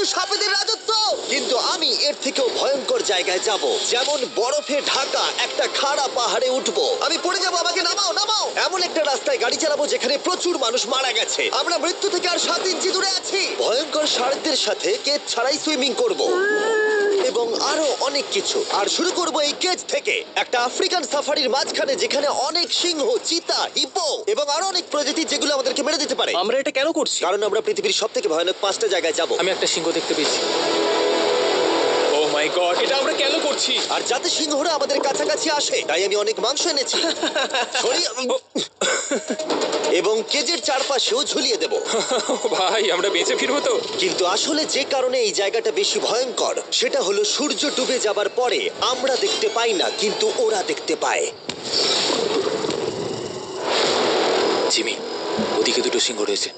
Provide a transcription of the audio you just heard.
শুধু সাপেদের রাজত্ব? কিন্তু আমি এর থেকেও ভয়ঙ্কর জায়গায় যাব। যেমন বরফে ঢাকা একটা খাড়া পাহাড়ে উঠব। আমি পড়ে যাব, আমাকে নামাও নামাও! এমন একটা রাস্তায় গাড়ি চালাবো যেখানে প্রচুর মানুষ মারা গেছে। আমরা মৃত্যু থেকে আর সাত ইঞ্চি দূরে আছি। ভয়ঙ্কর সারদের সাথে কে ছাড়াই সুইমিং করব। অনেক কিছু। আর শুরু করব এই কেজ থেকে। একটা আফ্রিকান সাফারির মাঝখানে যেখানে অনেক সিংহ চিতা হিপো এবং আরও অনেক প্রজাতি যেগুলো আমাদেরকে মেরে দিতে পারে। আমরা এটা কেন করছি? কারণ আমরা পৃথিবীর সব থেকে ভয়ানক পাঁচটা জায়গায় যাব। আমি একটা সিংহ দেখতে পেয়েছি। ও মাই গড এটা আমরা কেন করছি? আর যাতে সিংহরা আমাদের কাছাকাছি আসে তাই আমি অনেক মাংস এনেছি। এবং কেজের চারপাশেও ঝুলিয়ে দেব। ভাই আমরা বেঁচে ফিরবো তো। কিন্তু আসলে যে কারণে এই জায়গাটা বেশি ভয়ঙ্কর সেটা হলো সূর্য ডুবে যাবার পরে আমরা দেখতে পাই না কিন্তু ওরা দেখতে পায়। জিমি ওদিকে দুটো সিংহ রয়েছে।